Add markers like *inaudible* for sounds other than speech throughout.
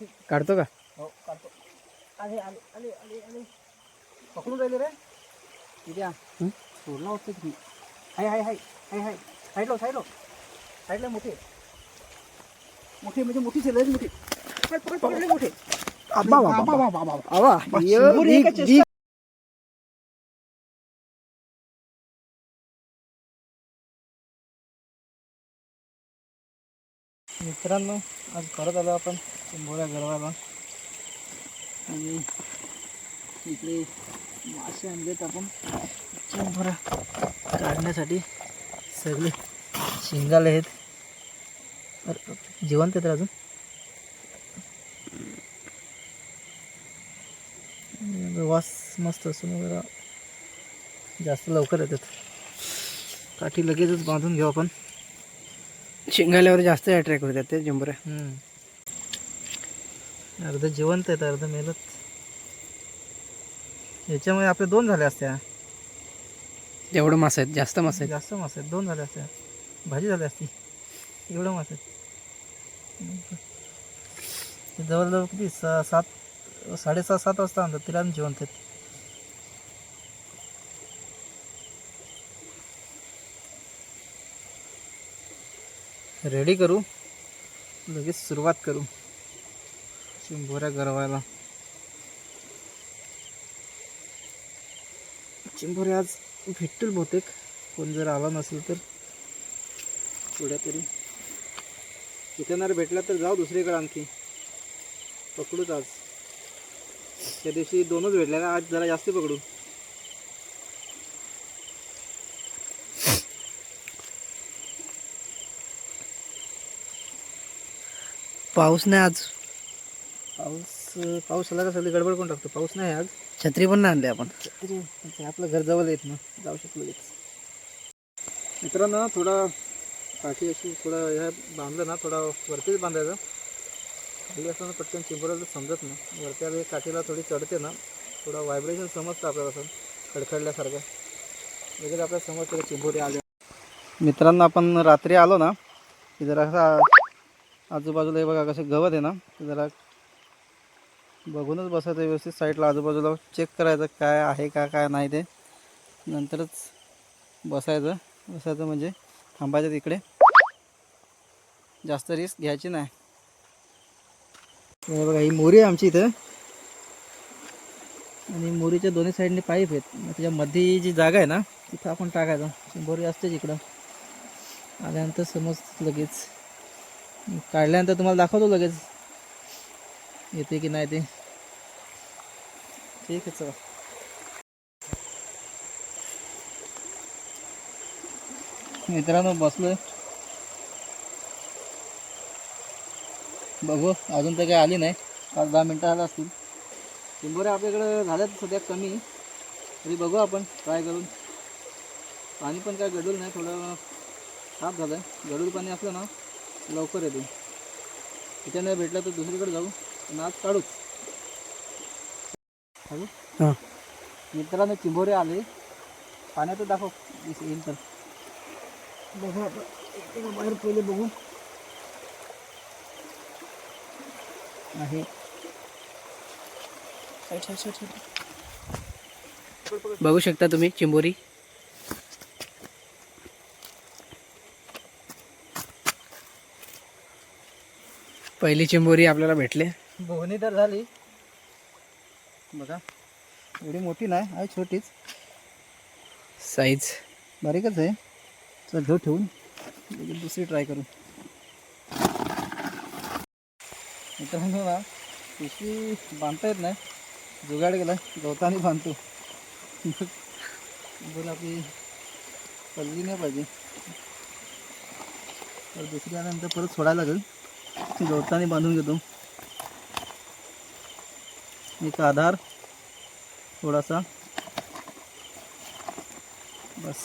मोठी काढतो का? हो काढतो. आले आले आले आले आले. पकडून राहिले रे. हं? सोडला होतं तुम्ही हाय हाय हाय हाय हाय. साईडला साईडला साईडला मोठे. मोठे म्हणजे मोठीच आहे लयच मोठी. पकड, पकड, पकड, लय मोठे. आबा, आबा, आबा, आबा, मित्रांनो आज परत आलो आपण चिंबोऱ्या गरवाला आणि इकडे मासे आणलेत आपण. चिंबोऱ्या काढण्यासाठी सगळे शिंगाले आहेत. जिवंत आहेत अजून. वास मस्त असून जरा जास्त लवकर येतात. काठी लगेचच बांधून घेऊ आपण. शिंगाल्यावर जास्त अट्रॅक्ट होतात ते हम्म. अर्ध जिवंत आहेत अर्ध मेलत याच्यामुळे आपले दोन झाले असत्या. एवढं मासे आहेत जास्त मासे आहेत. जास्त मासे आहेत दोन झाले असत्या. भाजी झाली असती. एवढं मासे आहेत. जवळजवळ किती? सा सात साडेसहा सात वाजता आणतात तिला जिवंत आहेत. रेडी करू? लगेच सुरुवात करू. चिंबोऱ्या गरवायला. चिंबोरे आज भेटतील बहुतेक. कोण जर आला नसेल तर. थोड्या तरी. इथे भेटला तर जाऊ दुसरीकडे आणखी. पकडूच आज. त्या दिवशी दोनच भेटले ना आज जरा जास्त पकडू. पाऊस नाही आज. पाऊस पाऊस आला का सगळी गडबड कोण टाकतो. पाऊस नाही आज. छत्री पण नाही आणली आपण. तरी ते आपलं घर जवळ येत ना. जाऊ शकलो मित्रांनो थोडा काठी अशी थोडं ह्या बांधलं ना थोडा वरतीच बांधायचं. खाली असताना पटकन चिंबरायला समजत नाही. वरती आली काठीला थोडी चढते ना. थोडा व्हायब्रेशन समजतं आपल्याला असं खडखडल्यासारखं. लगेच आपल्याला समजतं चिंबोरी आले. मित्रांनो आपण रात्री आलो ना की जरा असा आजूबाजूला हे बघा कसं गवत आहे ना जरा बघूनच बसायचं व्यवस्थित साईडला. आजूबाजूला चेक करायचं काय आहे का काय नाही ते. नंतरच बसायचं. बसायचं म्हणजे थांबायचं तिकडे. जास्त रिस्क घ्यायची नाही. हे बघा ही मोरी आहे आमची इथं. आणि मोरीच्या दोन्ही साईडने पाईप आहेत. त्याच्या मध्ये जी जागा आहे ना तिथं आपण टाकायचं. मोरी असतेच इकडं. आल्यानंतर समज लगेच काढल्यानंतर तुम्हाला दाखवतो लगेच. येते की नाही ते. ठीक आहे चला. मित्रांनो बसलोय. बघू अजून तर काही आली नाही. पाच दहा मिनटं आला असतील. चिंबोऱ्या आपल्याकडं झाल्यात सध्या कमी. तरी बघू आपण ट्राय करून. पाणी पण काय गडूल नाही थोडं साफ झालं आहे गडूल पाणी असलं ना लवकर येते. इथे नाही भेटलं तर दुसरीकडे जाऊ. पण आज काढूच. काढू हां. मित्रांनो चिंबोरे आले. पाण्यातच दाखव. येईल तर. बघू इकडे बाहेर पहिले बघू. आहे. बघू शकता तुम्ही चिंबोरी? पहिली चिंबोरी आपल्याला भेटले. बोहणी तर झाली. बघा. एवढी मोठी नाही आहे छोटीच. साईज बारीकच आहे. चल घेऊ ठेवून. दुसरी ट्राय करू. मित्रांनो ना पिशवी बांधता येत नाही. जुगाड गेला गवताने बांधतो. बोल आपली पडली नाही पाहिजे. तर दुसरी आल्यानंतर परत सोडायला लागेल. गवताने बांधून घेतो. एक आधार थोडासा. बस.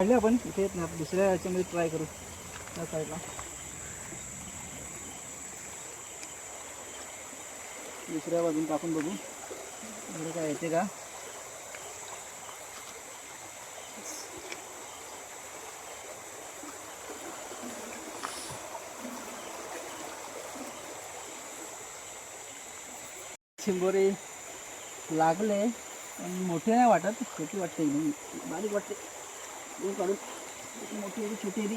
काढले आपण इथे येत नाही. दुसऱ्या याच्यामध्ये ट्राय करू. त्या साईडला दुसऱ्या बाजून टाकून बघू. इकडे काय येते का? चिंबोरे लागले मोठे नाही वाटत छोटी वाटते. एकदम बारीक वाटते. एक छोटी आहे ती.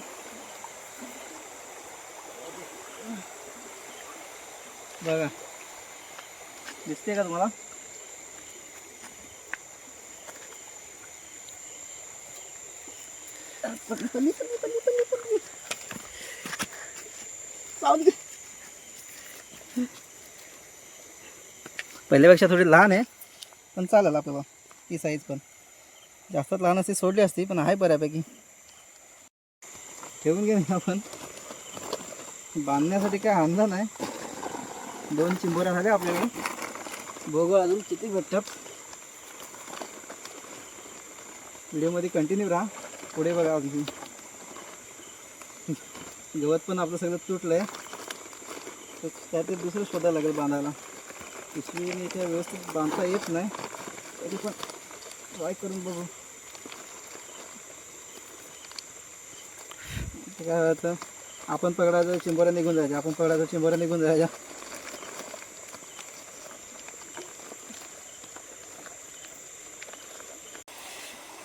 बघा. दिसते का तुम्हाला? पडली, पडली, पडली, पडली, पडली, पहिल्यापेक्षा थोडी लहान आहे पण चालेल आपल्याला. ती साईज पण. जास्त लहान असती सोडली असती पण आहे बऱ्यापैकी. ठेवून घे आपण. बांधण्यासाठी काय आणलं नाही. दोन चिंबोऱ्या झाल्या आपल्याकडे. बघू अजून किती भेटतात व्हिडिओमध्ये कंटिन्यू राहा. पुढे बघा अगदी गवत पण आपलं सगळं तुटलं आहे तर त्यात दुसरं शोधायला लागेल बांधायला. पिशवी इथे व्यवस्थित बांधता येत नाही. तरी पण ट्राय करून बघू. काय होतं आपण पकडायचं चिंबोऱ्या निघून जायच्या. आपण पकडायचं चिंबोऱ्या निघून जायच्या.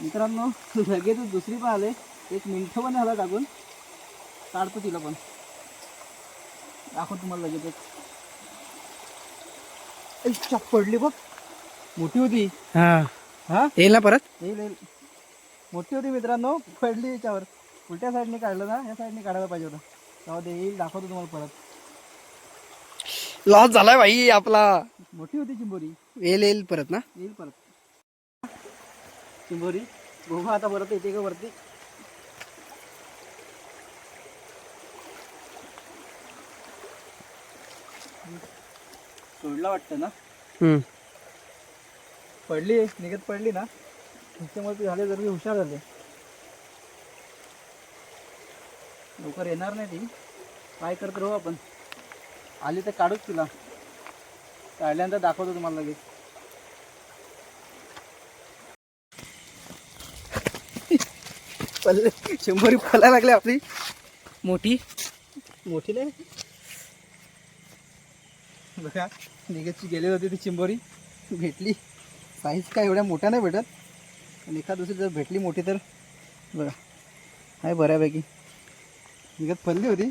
मित्रांनो लगेच दुसरी पण आले एक मिनिट पण झाला टाकून. काढतो तिला पण. दाखव तुम्हाला लगेचच. पडली बघ. मोठी होती. हा. हा? येईल ना परत? येईल येईल. मोठी होती मित्रांनो पडली याच्यावर. उलट्या साईडने काढलं ना या साईडने काढायला पाहिजे होतं. तेव्हा ते येईल दाखवतो तुम्हाला परत. लॉस झालाय भाई आपला. मोठी होती चिंबोरी. येईल येईल परत ना? येईल परत. चिंबोरी बघू आता परत येते का वरती? सोडला वाटतं ना? पडली निघत पडली ना? त्याच्यामुळे झाले जरा हुशार झाले. लवकर येणार नाही ती. काय करत राहू आपण? आली तर काढूच तिला. काढल्यानंतर दाखवतो तुम्हाला लगेच. पल्ले शंभरी फला लागली आपली. मोठी. मोठी नाही? बघा निघतची गेली होती ती चिंबोरी. भेटली. साईज काय एवढ्या मोठ्या नाही भेटत. पण एखाद दुसरी जर भेटली मोठी तर बघा. आहे बऱ्यापैकी. निघत पडली होती.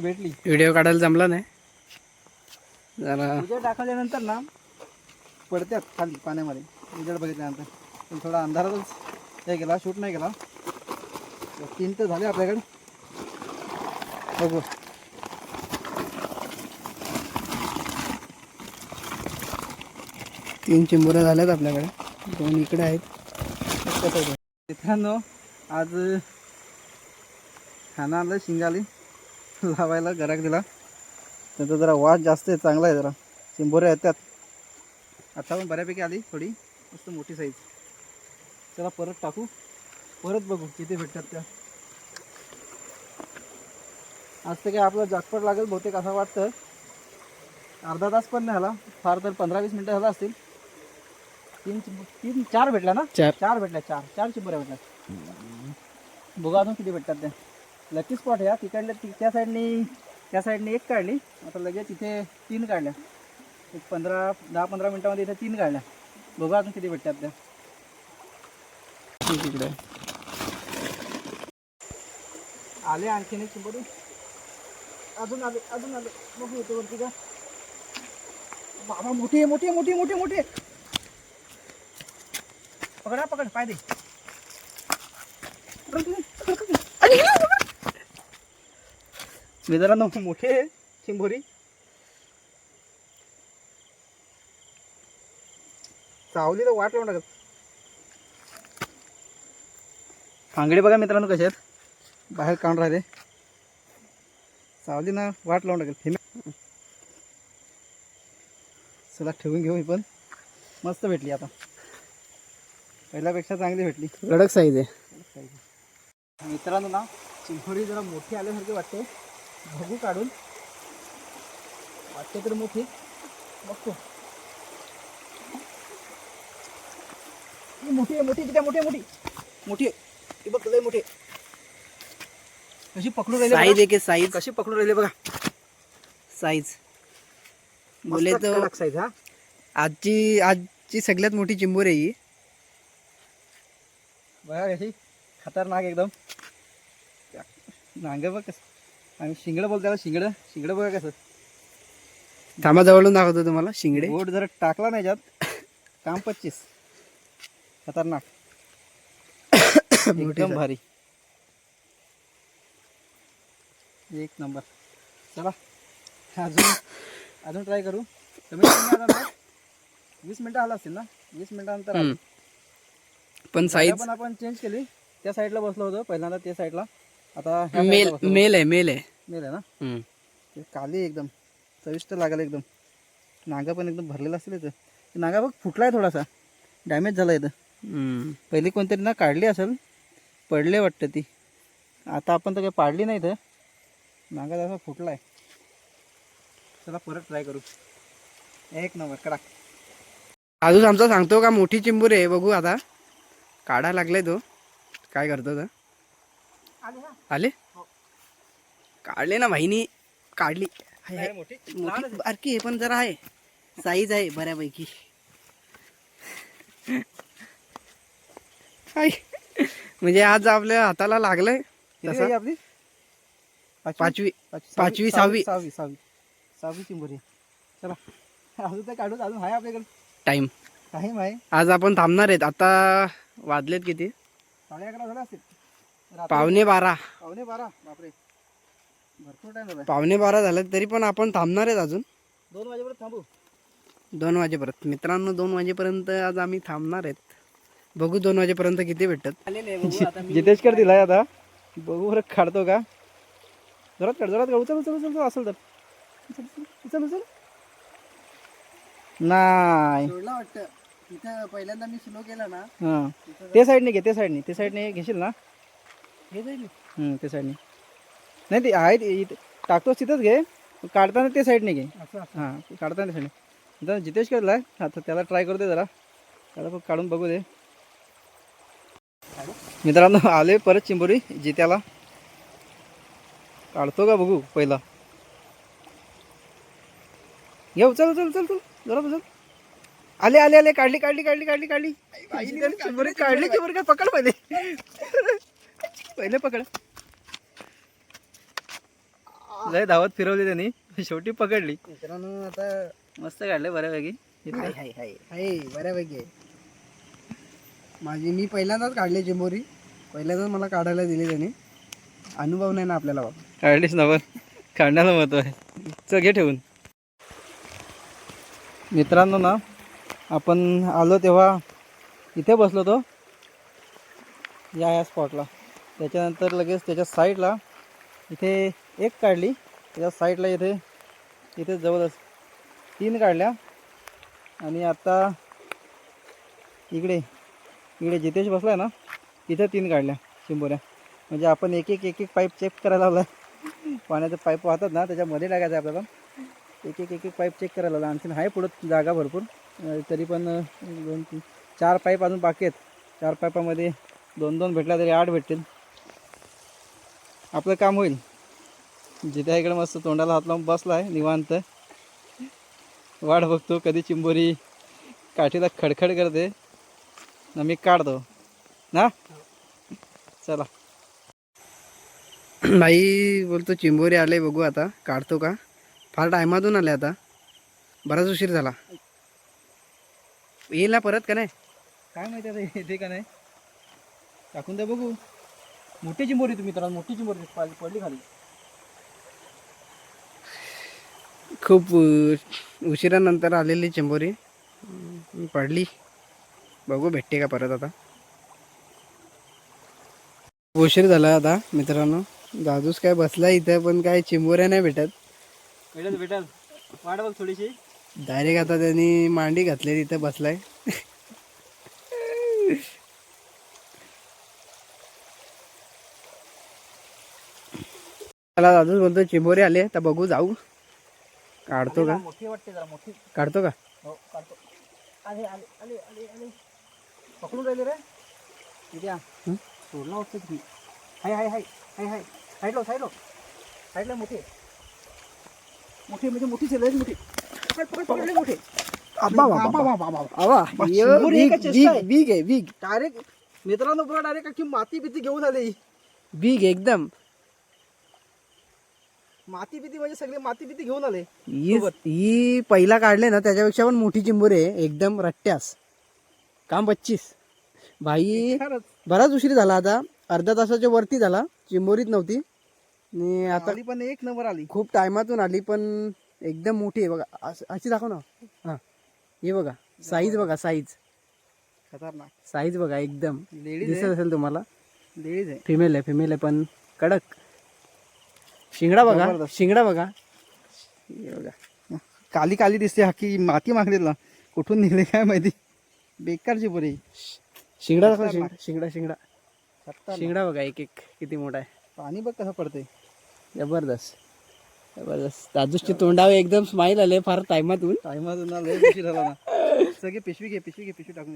भेटली. व्हिडिओ काढायला जमला नाही. जरा उजेड दाखवल्यानंतर ना पडत्यात खाली पाण्यामध्ये. उजेड बघितल्यानंतर. पण थोडा अंधारातच हे गेला शूट नाही तर तीन तर झाले आपल्याकडे. बघू. तीन चिंबोऱ्या झाल्यात आपल्याकडे. दोन इकडे आहेत. मित्रांनो आज खाना आलं शिंगाली. लावायला घराक दिला. त्याचा जरा वास जास्त आहे चांगला आहे जरा. चिंबोऱ्या येतात आता पण बऱ्यापैकी आली थोडी. मस्त मोठी साईज चला परत टाकू. परत बघू किती भेटतात त्या. आज तर काय आपलं जास्पट लागेल बहुतेक असं वाटतं. अर्धा तास पण नाही झाला. फार तर पंधरा वीस मिनटं झाला असतील. तीन तीन चार भेटल्या ना? चार. चार भेटल्या चार. चार चिंबऱ्या भेटल्या. बघा अजून किती भेटतात त्या लकी स्पॉट या तिकडल्या ती त्या साईडनी त्या साईडने एक काढली. आता लगेच इथे तीन काढल्या. एक पंधरा दहा पंधरा मिनटामध्ये इथे तीन काढल्या. बघा अजून किती भेटतात त्या. इकडे. आले आणखीन एक चिंबोरी अजून आले अजून आले. बघू येते वरती का बाबा मोठी आहे मोठी मोठी मोठी मोठी. पकडा पकड पाय दे. मित्रांनो मोठी चिंबोरी. चावली तर वाट लावून टाकत. कांगडे बघा मित्रांनो कसे आहेत. बाहेर काढून राहिले. सावली ना वाट लावून टाकेल फेमे चला ठेवून घेऊ ही पण. मस्त भेटली आता. पहिल्यापेक्षा चांगली भेटली. कडक साईज आहे. मित्रांनो ना चिंचोरी जरा मोठी आल्यासारखी वाटते. बघू काढून. वाटते तर मोठी. बघतो. मोठी आहे मोठी किती मोठी आहे, मोठी. मोठी आहे. ही बघ लय मोठी आहे. कशी पकडून राहिली साईज. एक साईज कशी पकडून राहिली बघा. साईज बोले तो कडक size हा. आजची आजची सगळ्यात मोठी चिंबोर आहे ही. बघा कशी खतरनाक एकदम. नांग बघ कसं. आम्ही शिंगडं बोलतो त्याला शिंगडं. शिंगडं बघा कसं. थांबा जवळून दाखवतो तुम्हाला शिंगडे. बोट जर टाकला नाही याच्यात काम पच्चीस. खतरनाक. एकदम. भारी. एक नंबर. चला. अजून अजून ट्राय करू. कमी वीस मिनटं आला असतील ना? वीस मिनिटानंतर. पण साईज पण आपण चेंज केली. त्या साईडला बसलो होतो पहिल्यांदा त्या साईडला आता ह्या मेल side ला बसलो. मेल आहे मेल आहे. मेल आहे ना? हम्म. ते काली एकदम. चविष्ट लागेल एकदम. नागा पण एकदम भरलेला असेल इथं. ते नागा बघ फुटलाय थोडासा. डॅमेज झाला इथं. हम्म. पहिली कोणतरी ना काढली असेल पडले वाटतं ती. आता आपण तर काही पाडली नाही तर नागा जसा फुटलाय. चला परत ट्राय करू. एक नंबर कडाक अजून आमचा सांगतो का मोठी चिंबूर आहे बघू आता. काढा लागलाय तो. काय करतो तर आले काढले ना भाईनी. काढली. मोठी. बारकी आहे पण जरा आहे. साईज आहे बऱ्यापैकी. म्हणजे आज आपल्या हाताला लागलंय. आपली? पाचवी? पाचवी. सहावी. सहावी. सहावी सहावी. चिंबोरी चला. अजून तर काढू अजून आहे आपल्याकडे. टाइम टाईम आहे. आज आपण थांबणार आहेत. आता वाजलेत किती? साडे अकरा झाला असतील. रात्री- पावणे बारा. पावणे बारा बापरे. भरपूर टाइम झाला पावणे बारा झाले तरी पण आपण थांबणार आहेत अजून. दोन वाजेपर्यंत थांबू. दोन वाजेपर्यंत. मित्रांनो दोन वाजेपर्यंत आज आम्ही थांबणार आहेत. बघू दोन वाजेपर्यंत किती भेटतात. जितेश कर दिलाय आता. बघू बरं काढतो का? जोरात काढ जोरात काढ. उचल उचल उचल उचल असेल तर. उचल उचल नाही. वाटतं. तिथं पहिल्यांदा मी स्लो केला ना हां. ते साईडने घे ते साईडने. ते साईडने घेशील ना? हे जाईल. हं, ते साईडने. नाही ते आहे ते इथे टाकतोस तिथंच घे. काढताना ते साईडने घे. हां काढताना ते साईडने. जितेश करलाय आता त्याला ट्राय करू दे जरा. त्याला पण काढून बघू दे. मित्रांनो आले परत चिंबोरी जित्याला. काढतो का बघू पहिला. घे उचल उचल उचल उचल जरा उचल आले आले आले काढली काढली काढली काढली काढली. चिंबोरी काढली चिंबोरी काय पकड पहिले. पहिले पकड. लय धावत फिरवली त्यांनी. शेवटी पकडली. मित्रांनो आता मस्त काढले बऱ्यापैकी. हाय हाय हाय. हाय बऱ्यापैकी. आहे माझी मी पहिल्यांदाच काढली चिंबोरी. पहिल्यांदाच मला काढायला दिली त्याने. अनुभव नाही ना आपल्याला बाबा. काढलीच ना पण. काढण्याला महत्त्व आहे. चल घे ठेवून. मित्रांनो ना आपण आलो तेव्हा इथे बसलो तो. या या स्पॉटला त्याच्यानंतर लगेच त्याच्या साईडला इथे एक काढली. त्याच्या साईडला इथे इथे जवळच तीन काढल्या. आणि आता इकडे इकडे जितेश बसला आहे ना तिथे तीन काढल्या शिंबोऱ्या. म्हणजे आपण एक एक एक एक पाईप चेक करायला लावला. पाण्याचे पाईप वाहतात ना त्याच्यामध्ये टाकायचं आहे आपल्याला. एक एक एक एक पाईप चेक करायला लावला. आणखीन आहे पुढं जागा भरपूर. तरी पण दोन तीन चार पाईप अजून बाकी आहेत. चार पाईपामध्ये दोन दोन भेटला तरी आठ भेटतील. आपलं काम होईल. जिथे इकडे मस्त तोंडाला हात लावून बसला आहे निवांत. वाट बघतो कधी चिंबोरी काठीला खडखड करते. ना मी काढतो. ना? चला. *clears throat* नाही बोलतो चिंबोरी आले बघू आता. काढतो का? फार टायमातून आले आता. बराच उशीर झाला. येईल ना परत का नाही? काय माहिती आता येते का नाही? टाकून द्या बघू. मोठी चिंबोरी तुम्ही मित्रांनो मोठी चिंबोरी पाल- पडली खाली. खूप उशिरानंतर आलेली चिंबोरी. पडली. बघू भेटते का परत आता? उशीर झाला आता मित्रांनो. दादूस काय बसला इथं पण काय चिंबोऱ्या नाही भेटत. भेटेल भेटेल. वाट बघ थोडीशी. डायरेक्ट आता त्यांनी मांडी घातली तिथं बसलाय. मला दादूच बोलतो चिंबोरी आले तर बघू जाऊ. काढतो का? मोठी वाटते जरा मोठी. काढतो का? हो काढतो. आले आले आले आले आले. पकडून राहिले रे? हं? सोडला वाटतं तुम्ही हाय हाय हाय हाय हाय. साईडला साईडला साईडला मोठी. मोठी म्हणजे मोठी लयच मोठी. बिग आहे. बिग डायरेक्ट मित्रांनो बघा डायरेक्ट अख्खी माती बिती घेऊन आली बिग एकदम. माती बिती म्हणजे सगळे माती बिती घेऊन आले. ही पहिला काढले ना त्याच्यापेक्षा पण मोठी चिंबोरी आहे. एकदम रट्ट्यास. काम पच्चीस. भाई बराच उशीर झाला आता. अर्ध्या तासाच्या वरती झाला. चिंबोरीत नव्हती. आणि आता पण एक नंबर आली. खूप टायमातून आली पण एकदम मोठी आहे बघा. अस- अशी दाखव ना. हा. हे बघा. साईज बघा साईज खतरनाक. साईज बघा एकदम. लेडीज दिसत असेल तुम्हाला? लेडीज आहे. फिमेल आहे फिमेल आहे पण कडक. शिंगडा बघा जबरदस्त. शिंगडा बघा. हे बघा. काली काली दिसते हक्की माती मागलेला कुठून निघले काय माहिती? बेकारची बरी शिंगडा दाखव खतरनाक. शिंगडा शिंगडा शिंगडा. खतरनाक. शिंगडा बघा एक एक. किती मोठा आहे. पाणी बघ कसं पडते जबरदस्त. दादूसची तोंडावर एकदम स्माईल आले फार टायमातून. टायमातून लय उशीर झाला ना. सगळे पिशवी घे पिशवी घे पिशवी टाकून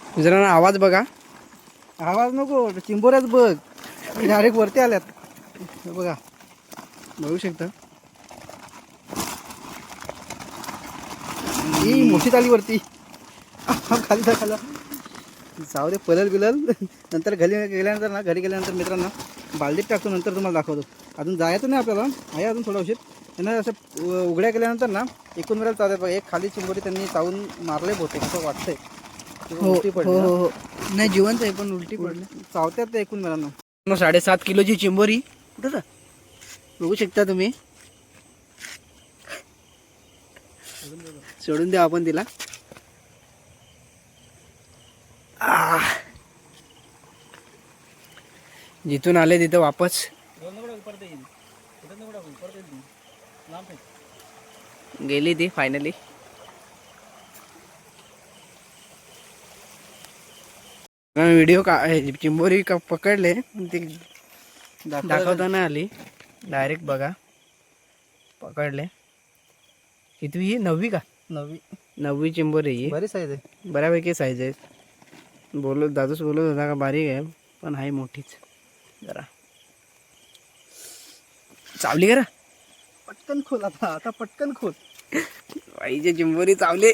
मित्रांनो आवाज बघा. आवाज नको चिंबोऱ्याच बघ. डायरेक्ट वरती आल्यात. बघा. बघू शकता. ही मोठी ताली वरती. खाली खाली. जाऊ दे पलल बिलल. नंतर घरी गेल्यानंतर ना घरी गेल्यानंतर मित्रांनो बालदीत टाकतो नंतर तुम्हाला दाखवतो. अजून जायचं नाही आपल्याला. आहे अजून थोडा उशीर त्यांना असं उघड्या केल्यानंतर ना एकूण वेळेला चालत बघा. एक खाली चिंबोरी त्यांनी चावून मारले होते असं वाटतंय. हो उलटी हो पडली. हो नाही जिवंत आहे पण उलटी पडली. चावत्यात ते एकूण वेळानं मग साडेसात किलोची चिंबोरी. कुठं? बघू शकता तुम्ही. सोडून द्या आपण तिला. जिथून आले तिथं वापस. गेली ती फायनली व्हिडिओ का चिंबोरी का पकडले ती दाखवता नाही. आली. डायरेक्ट बघा. पकडले. कितवी ही? नववी का? नवी नववी चिंबोरी ही. बरी साईज आहे. बऱ्यापैकी साईज आहे बोलत दादूच बोलत होता का बारीक आहे पण आहे मोठीच. जरा. चावली करा पटकन खोल आता आता पटकन खोल. बाईचे चिंबोरी चावले.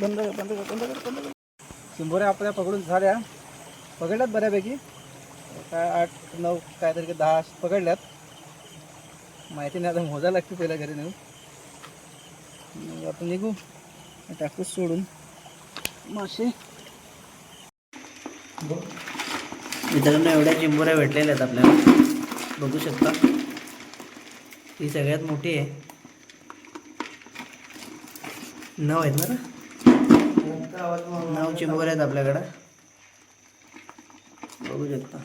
बंद कर बंद कर बंद कर बंद कर. चिंबोऱ्या आपल्या पकडून झाल्या. पकडल्यात बऱ्यापैकी. काय आठ नऊ काहीतरी की दहा पकडल्यात. माहिती नाही आता मोजा लागते पहिल्या घरी नेऊन. मग आपण निघू. टाकू सोडून. मासे. मित्रांनो एवढ्या चिंबोऱ्या भेटलेल्या आहेत आपल्याला. बघू शकता. ही सगळ्यात मोठी आहे. नऊ आहेत ना रे? नऊ चिंबोऱ्या आहेत आपल्याकडं. बघू शकता.